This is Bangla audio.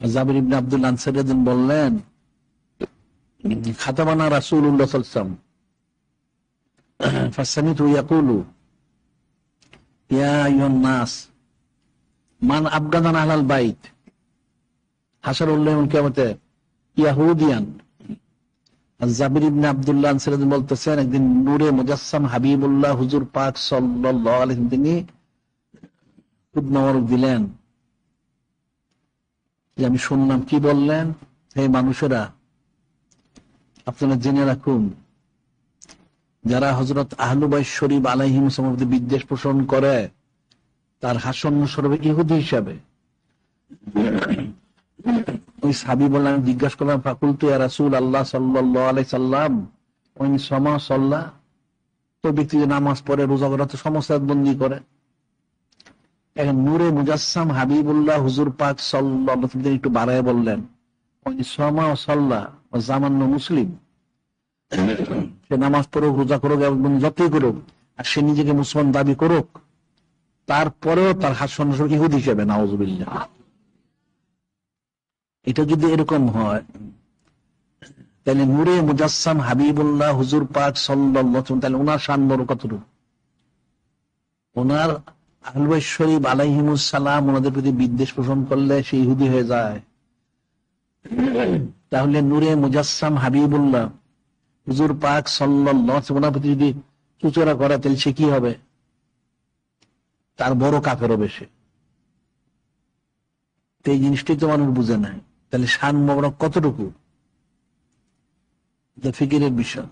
জাবির ইবনে আব্দুল আনসার একদিন বললেন জাবির ইবনে আব্দুল্লাহ আনসারী বলতেছেন, একদিন নূরে মুজাসসাম হাবিবুল্লাহ হুজুর পাক আলাইহি তিনি দিলেন। যে আমি শুনলাম, কি বললেন? হে মানুষেরা, আপনারা জেনে রাখুন, যারা হজরত আহলুবাই শরীফ আলাইহিম সম্বন্ধে বিদ্বেষ পোষণ করে, তার হাসন্ন স্বরূপে ইহুদি হিসাবে। ওই সাবি বললাম আমি জিজ্ঞাসা করলাম ফাকুল তু রাসুল আল্লাহ সাল্লাহ আলাই সাল্লাম ওই সমা সাল্লাহ তো ব্যক্তি যে নামাজ পড়ে, রোজা করা তো সমস্ত বন্দি করে। নূরে মুজাসসাম হাবিবুল্লাহ হুজুর পাক সাল্লাহ একটু বাড়ায় বললেন সাল্লাহ মুসলিম, সে নামাজ পড়ুক, রোজা করুক এবং যতই করুক, আর সে নিজেকে মুসলমান দাবি করুক, তারপরেও তার ইহুদ হিসেবে নাওজবিল্লাহ এটা যদি এরকম হয়, তাহলে নূরে মুজাসসাম হাবিবুল্লাহ হুজুর পাক সাল্লাল্লাহু তাহলে ওনার শান বড় কতটুকু ওনার আহলুবাই আলাইহিমুস ওনাদের প্রতি বিদ্বেষ পোষণ করলে সে ইহুদি হয়ে যায়। তাহলে নূরে মুজাসসাম হাবিবুল্লাহ, হুজুর পাক সাল্লাল্লাহু প্রতি যদি চুচরা করে, তাহলে সে কি হবে? তার বড় কাফের হবে সে এই জিনিসটাই তো মানুষ বুঝে নাই তাহলে সান মোবারক কতটুকু? ফিকিরের বিষয়।